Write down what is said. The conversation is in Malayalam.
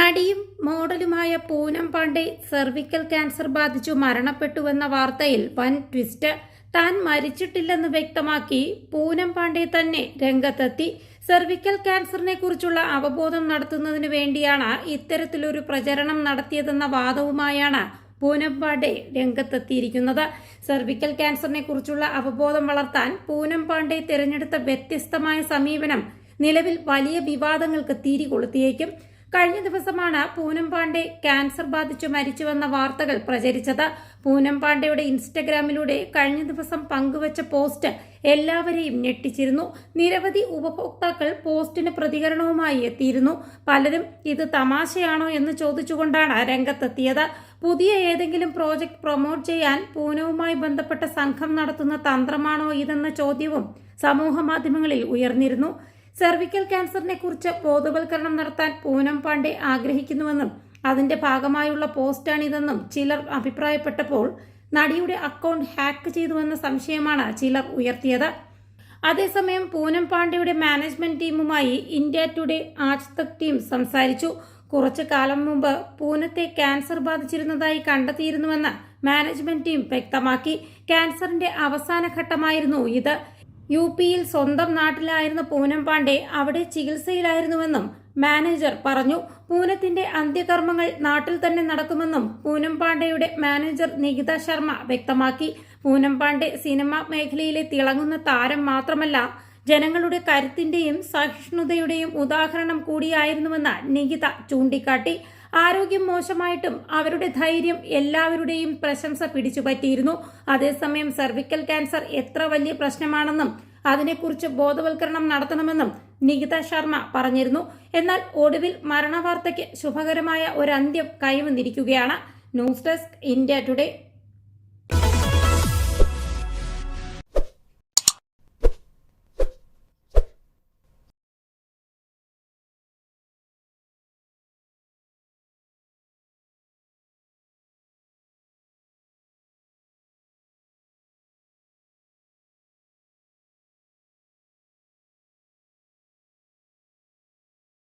നടിയും മോഡലുമായ പൂനം പാണ്ഡെ സെർവിക്കൽ ക്യാൻസർ ബാധിച്ചു മരണപ്പെട്ടുവെന്ന വാർത്തയിൽ വൻ ട്വിസ്റ്റ് താൻ മരിച്ചിട്ടില്ലെന്ന് വ്യക്തമാക്കി പൂനം പാണ്ഡെ തന്നെ രംഗത്തെത്തി. സെർവിക്കൽ ക്യാൻസറിനെ കുറിച്ചുള്ള അവബോധം നടത്തുന്നതിനു വേണ്ടിയാണ് ഇത്തരത്തിലൊരു പ്രചരണം നടത്തിയതെന്ന വാദവുമായാണ് പൂനം പാണ്ഡെ രംഗത്തെത്തിയിരിക്കുന്നത്. സെർവിക്കൽ ക്യാൻസറിനെ കുറിച്ചുള്ള അവബോധം വളർത്താൻ പൂനം പാണ്ഡെ തിരഞ്ഞെടുത്ത വ്യത്യസ്തമായ സമീപനം നിലവിൽ വലിയ വിവാദങ്ങൾക്ക് തിരികൊളുത്തിയേക്കും. കഴിഞ്ഞ ദിവസമാണ് പൂനം പാണ്ഡെ ക്യാൻസർ ബാധിച്ചു മരിച്ചുവെന്ന വാർത്തകൾ പ്രചരിച്ചത്. പൂനം പാണ്ഡെയുടെ ഇൻസ്റ്റഗ്രാമിലൂടെ കഴിഞ്ഞ ദിവസം പങ്കുവച്ച പോസ്റ്റ് എല്ലാവരെയും ഞെട്ടിച്ചിരുന്നു. നിരവധി ഉപഭോക്താക്കൾ പോസ്റ്റിന് പ്രതികരണവുമായി എത്തിയിരുന്നു. പലരും ഇത് തമാശയാണോ എന്ന് ചോദിച്ചുകൊണ്ടാണ് രംഗത്തെത്തിയത്. പുതിയ ഏതെങ്കിലും പ്രോജക്റ്റ് പ്രൊമോട്ട് ചെയ്യാൻ പൂനവുമായി ബന്ധപ്പെട്ട സംഘം നടത്തുന്ന തന്ത്രമാണോ ഇതെന്ന ചോദ്യവും സമൂഹ മാധ്യമങ്ങളിൽ ഉയർന്നിരുന്നു. സെർവിക്കൽ ക്യാൻസറിനെ കുറിച്ച് ബോധവൽക്കരണം നടത്താൻ പൂനം പാണ്ഡെ ആഗ്രഹിക്കുന്നുവെന്നും അതിന്റെ ഭാഗമായുള്ള പോസ്റ്റാണിതെന്നും ചിലർ അഭിപ്രായപ്പെട്ടപ്പോൾ നടിയുടെ അക്കൗണ്ട് ഹാക്ക് ചെയ്തുവെന്ന സംശയമാണ് ചിലർ ഉയർത്തിയത്. അതേസമയം പൂനം പാണ്ഡെയുടെ മാനേജ്മെന്റ് ടീമുമായി India Today Aaj Tak team സംസാരിച്ചു. കുറച്ചു കാലം മുമ്പ് പൂനത്തെ ക്യാൻസർ ബാധിച്ചിരുന്നതായി കണ്ടെത്തിയിരുന്നുവെന്ന് മാനേജ്മെന്റ് ടീം വ്യക്തമാക്കി. ക്യാൻസറിന്റെ അവസാന ഘട്ടമായിരുന്നു ഇത്. യു പിയിൽ സ്വന്തം നാട്ടിലായിരുന്ന പൂനം പാണ്ഡെ അവിടെ ചികിത്സയിലായിരുന്നുവെന്നും മാനേജർ പറഞ്ഞു. പൂനത്തിന്റെ അന്ത്യകർമ്മങ്ങൾ നാട്ടിൽ തന്നെ നടക്കുമെന്നും പൂനം പാണ്ഡെയുടെ മാനേജർ നികിത ശർമ്മ വ്യക്തമാക്കി. പൂനം പാണ്ഡെ സിനിമ മേഖലയിലെ തിളങ്ങുന്ന താരം മാത്രമല്ല ജനങ്ങളുടെ കരുത്തിന്റെയും സഹിഷ്ണുതയുടെയും ഉദാഹരണം കൂടിയായിരുന്നുവെന്ന് നികിത ചൂണ്ടിക്കാട്ടി. ആരോഗ്യം മോശമായിട്ടും അവരുടെ ധൈര്യം എല്ലാവരുടെയും പ്രശംസ പിടിച്ചുപറ്റിയിരുന്നു അതേസമയം സെർവിക്കൽ ക്യാൻസർ എത്ര വലിയ പ്രശ്നമാണെന്നും അതിനെക്കുറിച്ച് ബോധവൽക്കരണം നടത്തണമെന്നും നികിത ശർമ്മ പറഞ്ഞിരുന്നു. എന്നാൽ ഒടുവിൽ മരണവാർത്തയ്ക്ക് ശുഭകരമായ ഒരു കൈവന്നിരിക്കുകയാണ്. News desk India today.